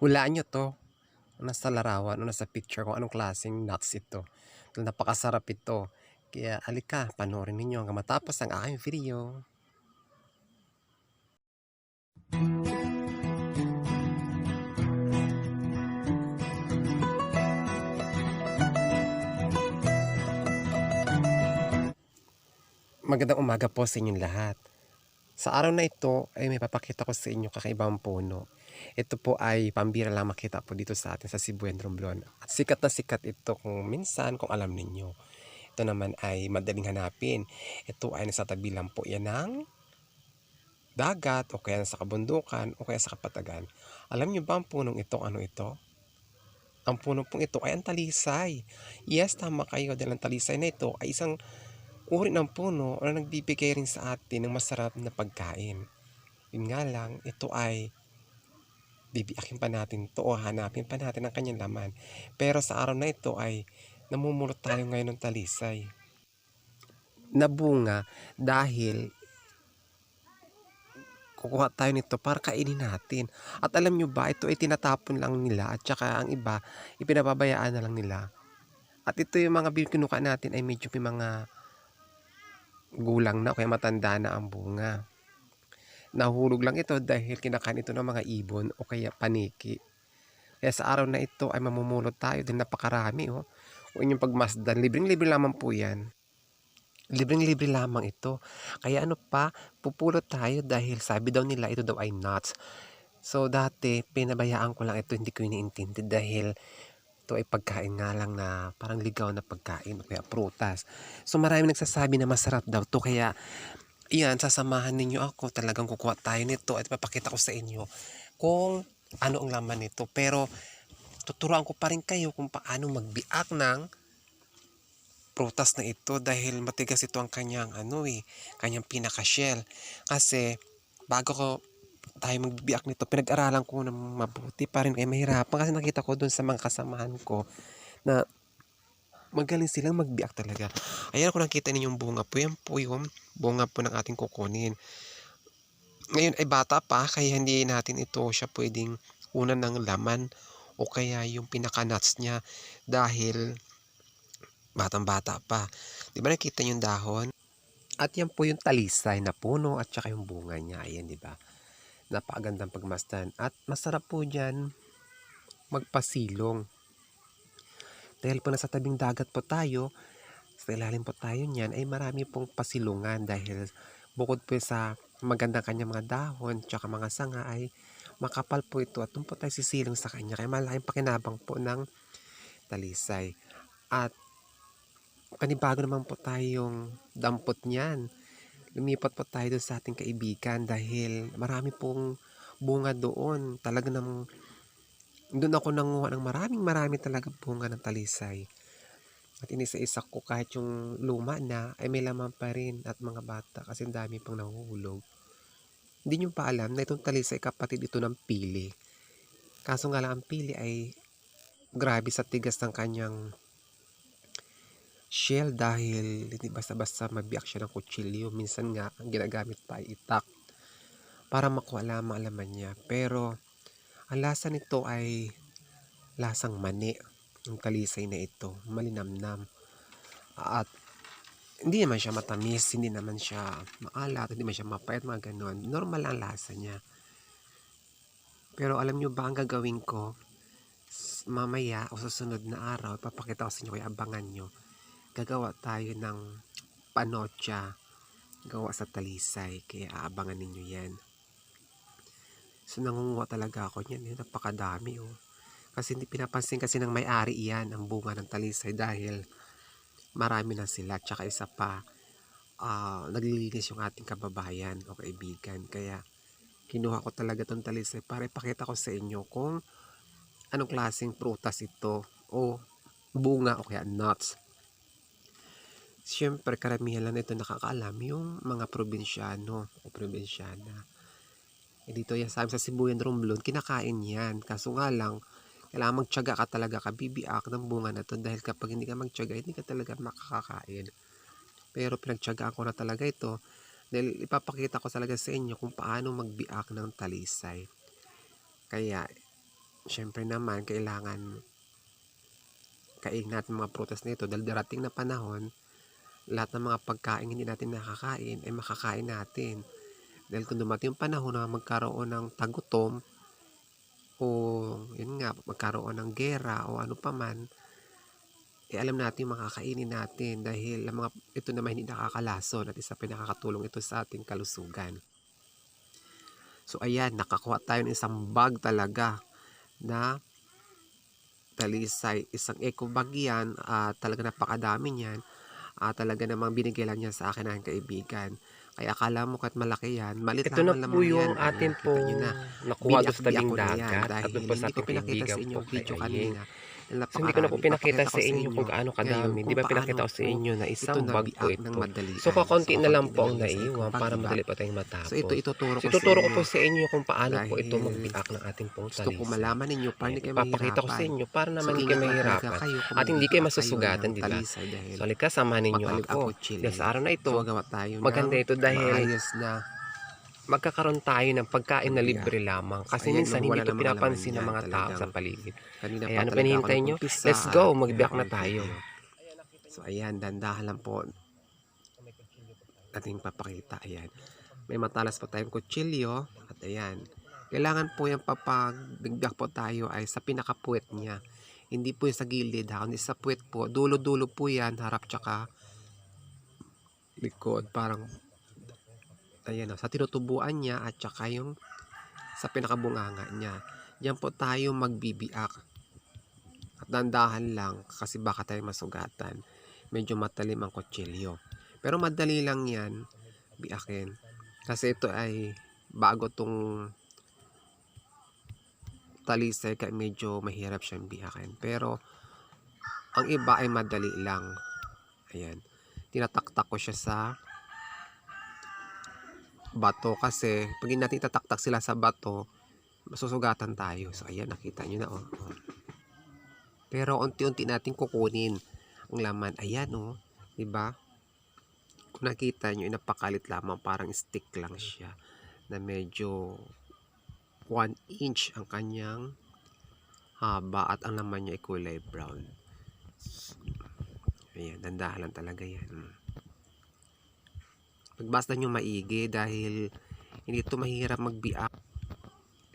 Hulaan nyo 'to, nasa larawan o nasa picture kung anong klaseng nuts ito. Napakasarap ito. Kaya halika panoorin ninyo hanggang matapos ang aking video. Magandang umaga po sa inyong lahat. Sa araw na ito ay may papakita ko sa inyo kakaibang puno. Ito po ay pambira lang makita po dito sa atin sa Sibuyan Romblon. At sikat na sikat ito kung minsan kung alam ninyo. Ito naman ay madaling hanapin. Ito ay nasa tabi lang po yan ng dagat o kaya sa kabundukan o kaya sa kapatagan. Alam niyo ba ang punong ito ano ito? Ang puno pong ito ay ang talisay. Yes, tama kayo dahil ang talisay na ito ay isang uri ng puno na nagbibigay rin sa atin ng masarap na pagkain. Yun nga lang, ito ay bibiyakin pa natin to o hanapin pa natin ang kanyang laman. Pero sa araw na ito ay namumulot tayo ngayon ng talisay. Nabunga dahil kukuha tayo nito para kainin natin. At alam nyo ba, ito ay tinatapon lang nila at saka ang iba, ipinababayaan na lang nila. At ito yung mga kinuha natin ay medyo may mga gulang na o kaya matanda na ang bunga. Nahulog lang ito dahil kinakain ito ng mga ibon o kaya paniki. Kaya sa araw na ito ay mamumulot tayo dahil napakarami. Oh. Kung inyong pagmasdan, libreng-libre lamang po yan. Libreng-libre lamang ito. Kaya ano pa, pupulot tayo dahil sabi daw nila ito daw ay nuts. So dati, pinabayaan ko lang ito, hindi ko iniintindi dahil ito ay pagkain nga lang na parang ligaw na pagkain o kaya prutas. So marami nagsasabi na masarap daw to kaya iyan, sasamahan ninyo ako. Talagang kukuha tayo nito at papakita ko sa inyo kung ano ang laman nito. Pero tuturuan ko pa rin kayo kung paano magbiak ng prutas na ito dahil matigas ito ang kanyang ano eh, kanyang pinaka-shell. Kasi bago ko tayo magbibiyak nito, pinag-aralan ko ng mabuti pa rin. Kaya mahirapan kasi nakita ko dun sa mga kasamahan ko na magaling silang magbiyak talaga. Ayan kung nakita ninyong bunga po, yan po yung bunga po ng ating kukunin. Ngayon ay bata pa, kaya hindi natin ito siya pwedeng unan ng laman o kaya yung pinaka-nuts niya dahil batang-bata pa. Di ba nakita yung dahon? At yan po yung talisay na puno at saka yung bunga niya. Ayan, di ba? Napakagandang pagmasdan. At masarap po dyan magpasilong. Dahil po nasa tabing dagat po tayo, sa ilalim po tayo niyan, ay marami pong pasilungan dahil bukod po sa magandang kanyang mga dahon tsaka mga sanga ay makapal po ito at doon po tayo sisilong sa kanya. Kaya malaking pakinabang po ng talisay. At panibago naman po tayong dampot niyan lumipat po tayo doon sa ating kaibigan dahil marami pong bunga doon. Talaga namang doon ako nanguha ng maraming marami talaga bunga ng talisay. At inisa-isa ko kahit yung luma na ay may laman pa rin at mga bata kasi dami pang nahuhulog. Hindi nyo pa alam na itong talisay kapatid ito ng pili. Kaso nga lang ang pili ay grabe sa tigas ng kanyang shell dahil hindi basta-basta mabiyak siya ng kutsilyo. Minsan nga, ang ginagamit pa ay itak para makuha lamang ang laman niya. Pero, ang lasa nito ay lasang mani. Ang kalisay na ito, malinamnam. At hindi naman siya matamis, hindi naman siya maalat, hindi naman siya mapait, mga ganun. Normal ang lasa niya. Pero alam nyo ba ang gagawin ko? Mamaya o sa sunod na araw, papakita ko sa inyo, kaya abangan nyo gagawa tayo ng panocha gawa sa talisay kaya aabangan ninyo yan so nangunguha talaga ako yan eh, napakadami oh. Kasi hindi pinapansin kasi ng may-ari yan ang bunga ng talisay dahil marami na sila tsaka isa pa uh, naglilinis yung ating kababayan o kaibigan. Kaya kinuha ko talaga tong talisay para ipakita ko sa inyo kung anong klaseng prutas ito o bunga o kaya nuts. Siyempre, karamihan lang ito nakakaalam yung mga probinsyano o probinsyana. E dito yan sa sa Sibuyan Romblon, kinakain yan. Kaso nga lang, kailangan magtyaga ka talaga ka bibiak ng bunga na to dahil kapag hindi ka magtyaga, hindi ka talaga makakakain. Pero pinagtyagaan ko na talaga ito dahil ipapakita ko talaga sa inyo kung paano magbiak ng talisay. Kaya, syempre naman kailangan kain natin mga prutas nito dahil darating na panahon lahat ng mga pagkain hindi natin nakakain ay makakain natin. Dahil kung dumating yung panahon na magkaroon ng tagutom o yun nga magkaroon ng gera o ano pa man eh alam natin makakainin natin dahil ang mga ito naman hindi nakakalason at isa pinakakatulong ito sa ating kalusugan. So ayan, nakakuha tayo ng isang bag talaga na talisay. Isang eco bag yan, ah, talaga napakadami niyan. Ah, talaga namang binigay lang niya sa akin ng kaibigan. Kaya akala mo kahit malaki yan, malit Ito na po yung yan. atin Ayan, po na. nakuha doon sa tabing dagat at dahil doon po sa hindi ko pinakita sa kaibigan inyo po yung kay video kanina. So, hindi ko na po pinakita sa inyo kung gaano kadami. Di ba pinakita ko sa inyo na isang bag po ito. So, kakonti na lang po ang isang para madali po tayong matapos. So ito ituturo ko So, ituturo ko po sa inyo kung paano po ito magbiak ng ating pong Gusto ko malaman ninyo para hindi kayo Ipapakita ko sa mahirapan. inyo para naman hindi kayo mahirapan. At hindi kayo masusugatan, di ba? So, halika, samahan ninyo ako. Dahil sa araw na ito, maganda ito dahil magkakaroon tayo ng pagkain na libre lamang. Kasi Ayan, minsan hindi ito pinapansin ng mga tao sa paligid. kanina Ayan, pa ano pa hinihintay nyo? Let's go, magbiyak na tayo. So ayan, dandahan lang po ating papakita. Ayan. May matalas po tayong kutsilyo. At ayan. Kailangan po yung papag bigbiyak po tayo ay sa pinakapuwet niya. Hindi po yung sa gilid ha, kundi sa puwet po. Dulo-dulo po yan, harap tsaka likod. Parang ayan sa tinutubuan niya at tsaka yung sa pinakabunganga niya. Diyan po tayo magbibiak. At dandahan lang kasi baka tayo masugatan. Medyo matalim ang kutsilyo. Pero madali lang yan biakin. Kasi ito ay bago tong talisay kaya medyo mahirap siyang biakin. Pero ang iba ay madali lang. Ayan. Tinataktak ko siya sa bato kasi pag natin tataktak sila sa bato, masusugatan tayo. So ayan, nakita nyo na oh. oh. Pero unti-unti natin kukunin ang laman. Ayan oh, 'di ba? Kung nakita nyo, napakalit lamang parang stick lang siya na medyo 1 inch ang kanyang haba at ang laman niya ay kulay brown. Ayan, dandahan lang talaga yan. Pagbasta nyo maigi dahil hindi ito mahirap magbiak.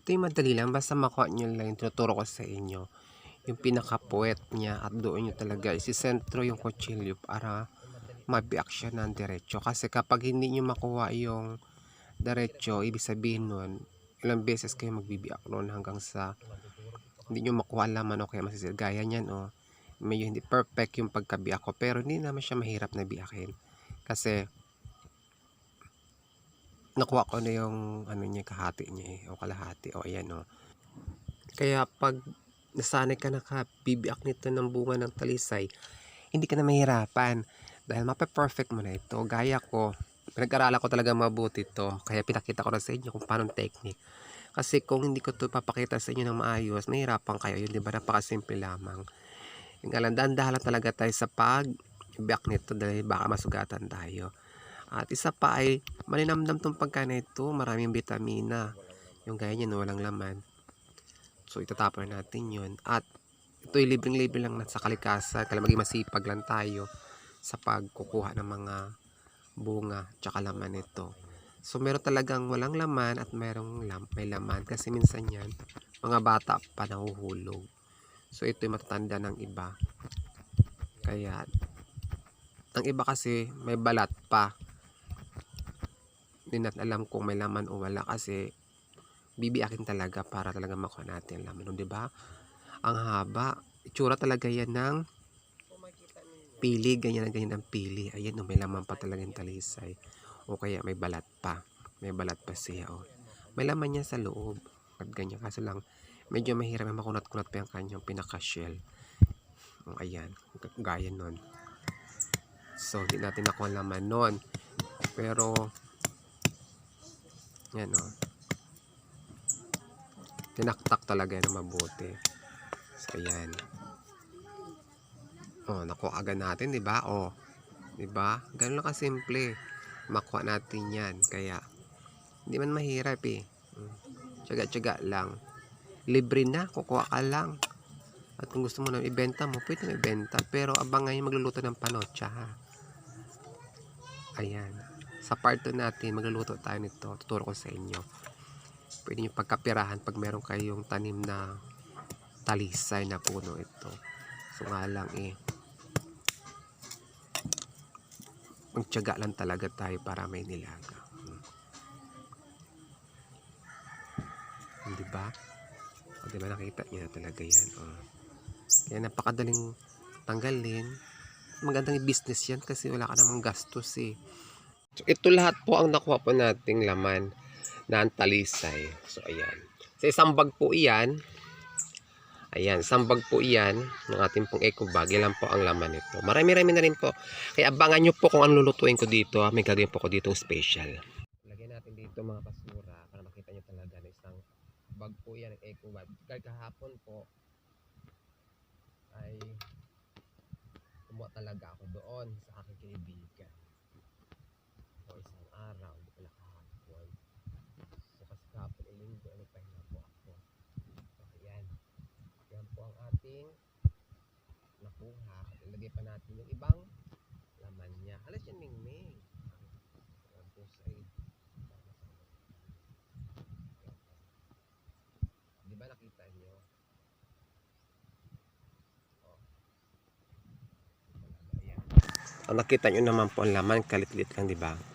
Ito yung madali lang, basta makuha nyo lang yung tinuturo ko sa inyo. Yung pinakapuwet niya at doon nyo talaga isisentro yung kutsilyo para mabiak siya ng diretso. Kasi kapag hindi nyo makuha yung diretso, ibig sabihin nun, ilang beses kayo magbibiak noon hanggang sa hindi nyo makuha laman o kaya masisir. Gaya niyan, oh, medyo hindi perfect yung pagkabiak ko. Pero hindi naman siya mahirap na biakin. Kasi, nakuha ko na yung ano niya, kahati niya eh, o kalahati. O ayan, oh. Kaya pag nasanay ka na ka, bibiak nito ng bunga ng talisay, hindi ka na mahirapan. Dahil mape-perfect mo na ito. Gaya ko, pinag-aralan ko talaga mabuti to. Kaya pinakita ko na sa inyo kung paano technique. Kasi kung hindi ko to papakita sa inyo ng maayos, mahirapan kayo. Yun, di ba? Napakasimple lamang. Yung galang, dahan-dahan talaga tayo sa pag biyak nito dahil baka masugatan tayo. At isa pa ay malinamdam tong pagkain ito. Maraming vitamina. Yung gaya niya, walang laman. So, itatapon natin yun. At ito ay libreng-libre lang sa kalikasan. Kaya maging masipag lang tayo sa pagkukuha ng mga bunga tsaka laman nito. So, meron talagang walang laman at merong lam may laman. Kasi minsan yan, mga bata pa nahuhulog. So, ito yung matatanda ng iba. Kaya, ang iba kasi may balat pa. Hindi natin alam kung may laman o wala kasi bibiakin talaga para talaga makuha natin laman. Di ba? Ang haba. Itsura talaga yan ng pili. Ganyan na ganyan ang pili. Ayan, oh, may laman pa talaga yung talisay. O kaya may balat pa. May balat pa siya. Oh. May laman niya sa loob. At ganyan. Kaso lang, medyo mahirap may makunat-kunat pa yung kanyang pinaka-shell. Oh, ayan. Gaya nun. So, hindi natin nakuha laman nun. Pero, yan o. Oh. Tinaktak talaga yan mabuti. So, ayan. Oh, nakuha agad natin, di ba? Oh, di ba? Ganun lang kasimple. Makuha natin yan. Kaya, hindi man mahirap eh. Tsaga-tsaga lang. libre na, kukuha ka lang. At kung gusto mo na ibenta mo, pwede na ibenta. Pero abangan yung magluluto ng panocha ha. Ayan. Sa part 2 natin, magluluto tayo nito. Tuturo ko sa inyo. Pwede nyo pagkapirahan pag meron kayong tanim na talisay na puno ito. So nga lang eh. Magtiyaga lang talaga tayo para may nilaga. Hmm. Di ba? O, di ba nakita niyo na talaga yan? O. Kaya napakadaling tanggalin. Magandang business yan kasi wala ka namang gastos eh. So, ito lahat po ang nakuha po nating laman na talisay. So, ayan. Sa isang bag po iyan, ayan, isang bag po iyan ng ating pong eco bag. Yan po ang laman nito. Marami-rami na rin po. Kaya abangan nyo po kung ano lulutuin ko dito. ha. May gagawin po ko dito special. Lagyan natin dito mga basura para makita nyo talaga na isang bag po yan ng eco bag. Kahapon po ay kumuha talaga ako doon sa aking kaibigan. Araw, hindi pala kahapon. So kasi kahapon ay linggo, ano pahinga po ako. So ayan. Yan po ang ating nakuha. Ilagay pa natin yung ibang laman niya. Alas yan, Ming Ming. Tapos ay Di ba nakita niyo? Oh. Ang nakita nyo naman po ang laman, kalit-lit lang, di ba?